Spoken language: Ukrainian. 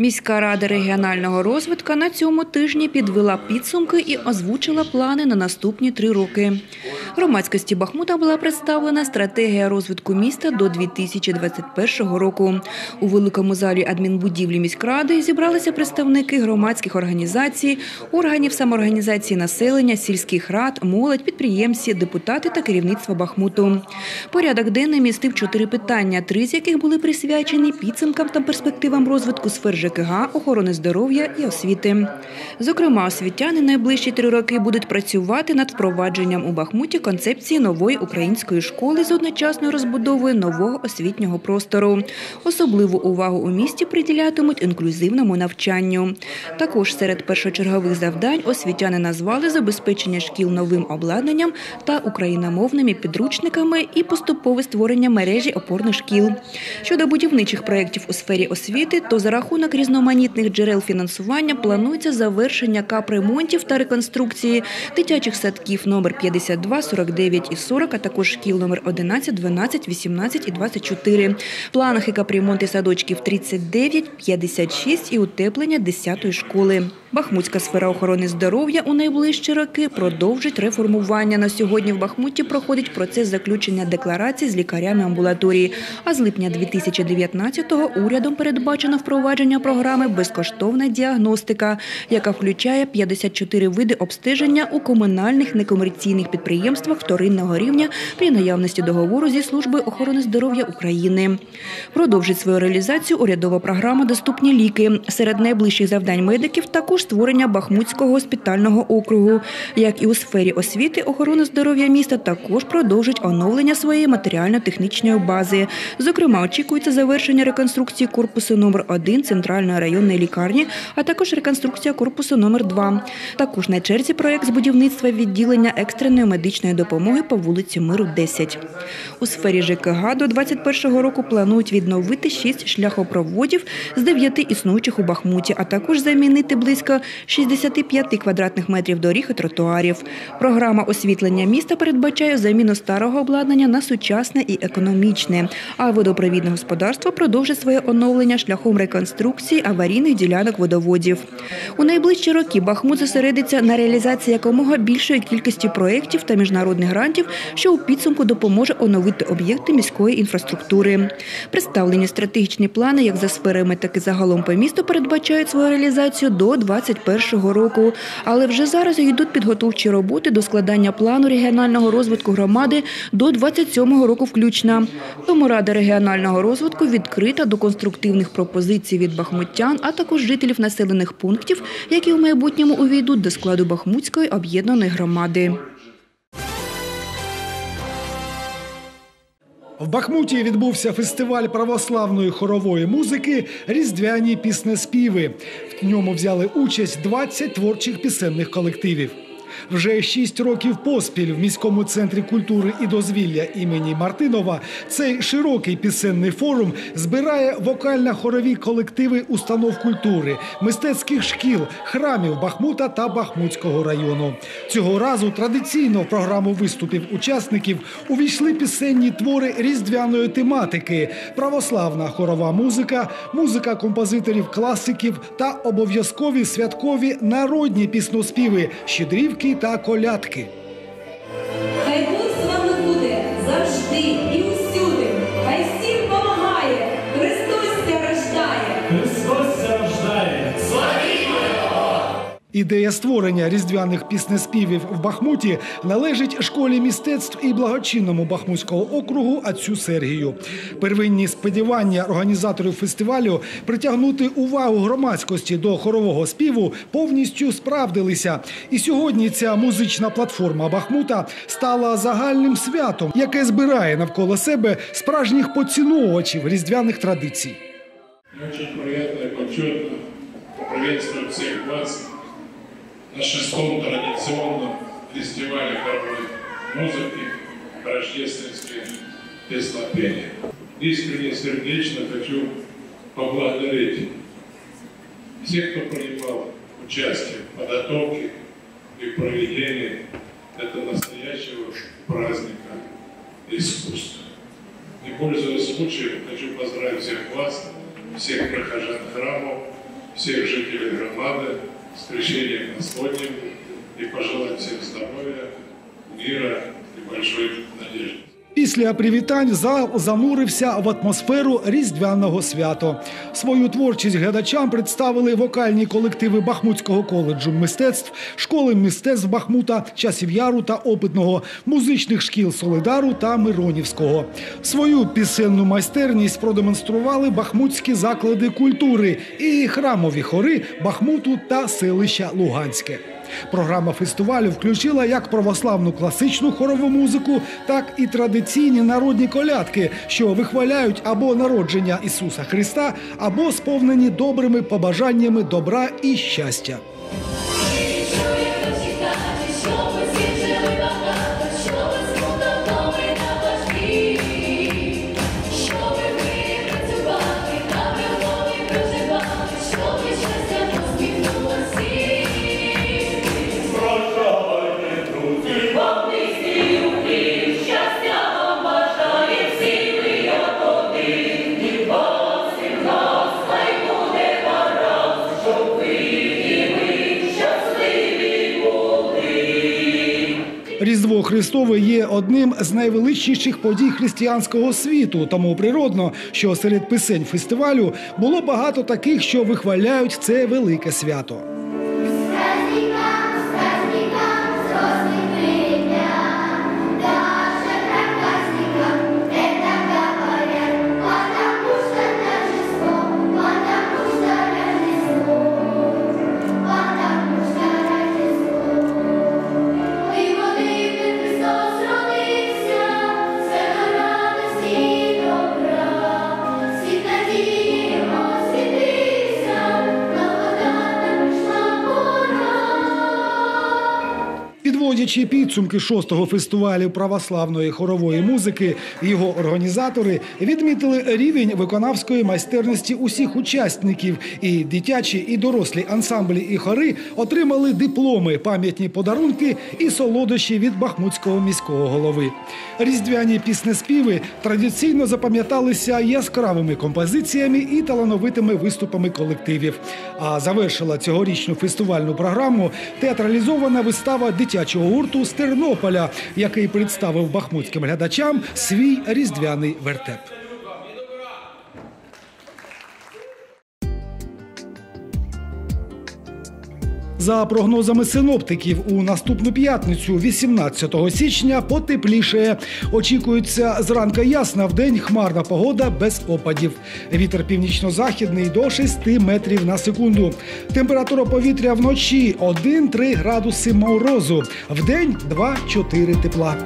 Міська рада регіонального розвитку на цьому тижні підвела підсумки і озвучила плани на наступні три роки. Громадськості Бахмута була представлена стратегія розвитку міста до 2021 року. У великому залі адмінбудівлі міськради зібралися представники громадських організацій, органів самоорганізації населення, сільських рад, молодь, підприємці, депутати та керівництво Бахмуту. Порядок денний містив чотири питання, три з яких були присвячені підсумкам та перспективам розвитку сфер ЖКГ, охорони здоров'я і освіти. Зокрема, освітяни найближчі три роки будуть працювати над впровадженням у Бахмуті концепції нової української школи з одночасною розбудовою нового освітнього простору. Особливу увагу у місті приділятимуть інклюзивному навчанню. Також серед першочергових завдань освітяни назвали забезпечення шкіл новим обладнанням та україномовними підручниками і поступове створення мережі опорних шкіл. Щодо будівничих проєктів у сфері освіти, то за рахунок різноманітних джерел фінансування планується завершення капремонтів та реконструкції дитячих садків номер 52, 49 і 40, а також шкіл номер 11, 12, 18 і 24. В планах і капремонти садочків 39, 56 і утеплення 10-ї школи. Бахмутська сфера охорони здоров'я у найближчі роки продовжить реформування. На сьогодні в Бахмуті проходить процес заключення декларацій з лікарями амбулаторії. А з липня 2019-го урядом передбачено впровадження програми Безкоштовна діагностика, яка включає 54 види обстеження у комунальних некомерційних підприємствах вторинного рівня при наявності договору зі службою охорони здоров'я України. Продовжить свою реалізацію урядова програма Доступні ліки серед найближчих завдань медиків також створення Бахмутського госпітального округу. Як і у сфері освіти, охорона здоров'я міста також продовжить оновлення своєї матеріально-технічної бази. Зокрема, очікується завершення реконструкції корпусу номер 1 центральної районної лікарні, а також реконструкція корпусу номер 2 Також на черзі проєкт з будівництва відділення екстреної медичної допомоги по вулиці Миру, 10. У сфері ЖКГ до 2021 року планують відновити 6 шляхопроводів з 9 існуючих у Бахмуті, а також замінити близько 65 квадратних метрів доріг і тротуарів. Програма освітлення міста передбачає заміну старого обладнання на сучасне і економічне. А водопровідне господарство продовжить своє оновлення шляхом реконструкції аварійних ділянок водоводів. У найближчі роки Бахмут зосередиться на реалізації якомога більшої кількості проєктів та міжнародних грантів, що у підсумку допоможе оновити об'єкти міської інфраструктури. Представлені стратегічні плани, як за сферами, так і загалом по місту, передбачають свою реалізацію до 2021 року. Але вже зараз йдуть підготовчі роботи до складання плану регіонального розвитку громади до 27 року включно. Тому Рада регіонального розвитку відкрита до конструктивних пропозицій від бахмутян, а також жителів населених пунктів, які в майбутньому увійдуть до складу Бахмутської об'єднаної громади. В Бахмуті відбувся фестиваль православної хорової музики Різдвяні піснеспіви. В ньому взяли участь 20 творчих пісенних колективів. Вже шість років поспіль в міському центрі культури і дозвілля імені Мартинова цей широкий пісенний форум збирає вокально-хорові колективи установ культури, мистецьких шкіл, храмів Бахмута та Бахмутського району. Цього разу традиційно в програму виступів учасників увійшли пісенні твори різдвяної тематики, православна хорова музика, музика композиторів класиків та обов'язкові святкові народні пісноспіви щедрівки та колядки. Ідея створення різдвяних піснеспівів в Бахмуті належить школі мистецтв і благочинному Бахмутського округу Ацю Сергію. Первинні сподівання організаторів фестивалю притягнути увагу громадськості до хорового співу повністю справдилися. І сьогодні ця музична платформа Бахмута стала загальним святом, яке збирає навколо себе справжніх поціновувачів різдвяних традицій. Приятно и почетно поприветствовать всех вас на шестом традиционном фестивале хоровой музыки «Рождественские песнопения». Искренне сердечно хочу поблагодарить всех, кто принимал участие в подготовке и проведении этого настоящего праздника искусства. И пользуясь случаем, хочу поздравить всех вас, всех прихожан храмов всех жителей громады с крещением Господним и пожелать всем здоровья, мира и большой надежды. Після привітань зал занурився в атмосферу різдвяного свято. Свою творчість глядачам представили вокальні колективи Бахмутського коледжу мистецтв, школи мистецтв Бахмута, часів яру та опитного, музичних шкіл Солидару та Миронівського. Свою пісенну майстерність продемонстрували бахмутські заклади культури і храмові хори Бахмуту та селища Луганське. Програма фестивалю включила як православну класичну хорову музику, так і традиційні народні колядки, що вихваляють або народження Ісуса Христа, або сповнені добрими побажаннями добра і щастя. Різдво Христове є одним з найвеличніших подій християнського світу, тому природно, що серед пісень фестивалю було багато таких, що вихваляють це велике свято. Підводячи підсумки шостого фестивалю православної хорової музики, його організатори відмітили рівень виконавської майстерності усіх учасників. І дитячі, і дорослі ансамблі і хори отримали дипломи, пам'ятні подарунки і солодощі від бахмутського міського голови. Різдвяні піснеспіви традиційно запам'яталися яскравими композиціями і талановитими виступами колективів. А завершила цьогорічну фестивальну програму театралізована вистава дитячого гурту з Тернополя, який представив бахмутським глядачам свій різдвяний вертеп. За прогнозами синоптиків, у наступну п'ятницю, 18 січня, потеплішає. Очікується зранка ясна, в день хмарна погода без опадів. Вітер північно-західний до 6 метрів на секунду. Температура повітря вночі 1-3 градуси морозу, в день 2-4 тепла.